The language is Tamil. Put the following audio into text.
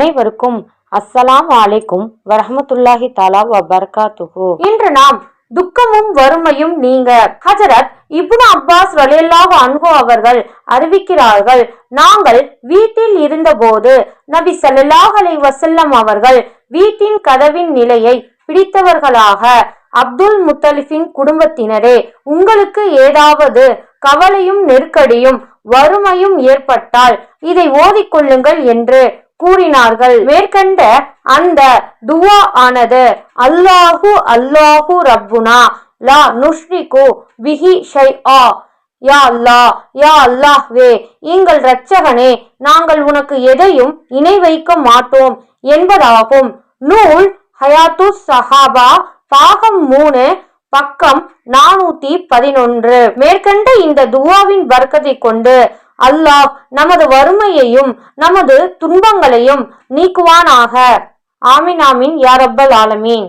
அனைவருக்கும் அஸ்ஸலாம் அலைக்கும் வரஹ்மத்துல்லாஹி தாலா வபர்காத்துஹு. இன்று நாம் துக்கமும் வறுமையும் நீங்க ஹஜரத் இப்னு அப்பாஸ் ரலியல்லாஹு அன்ஹு அவர்கள் அறிவிக்கிறார்கள். நாங்கள் வீட்டில் இருந்தபோது நபி ஸல்லல்லாஹு அலைஹி வஸல்லம் அவர்கள் வீட்டின் கதவின் நிலையை பிடித்தவர்களாக அப்துல் முத்தலிஃபின் குடும்பத்தினரே உங்களுக்கு ஏதாவது கவலையும் நெருக்கடியும் வறுமையும் ஏற்பட்டால் இதை ஓதிக்கொள்ளுங்கள் என்று கூறினார்கள். மேற்கண்ட அந்த துவா ஆனது அல்லாஹு அல்லாஹு ரப்புனா லா நுஷ்ரிகு பிஹி ஆ யா அல்லா யா அல்லாஹ்வே எங்கள் இரட்சகனே நாங்கள் உனக்கு எதையும் இணை வைக்க மாட்டோம் என்பதாகும். நூல் ஹயாத்து சஹாபா பாகம் மூணு பக்கம் நானூத்தி பதினொன்று. மேற்கண்ட இந்த துவாவின் வர்க்கத்தை கொண்டு அல்லாஹ் நமது வறுமையையும் நமது துன்பங்களையும் நீக்குவானாக. ஆமீன் ஆமீன் ஆலமீன்.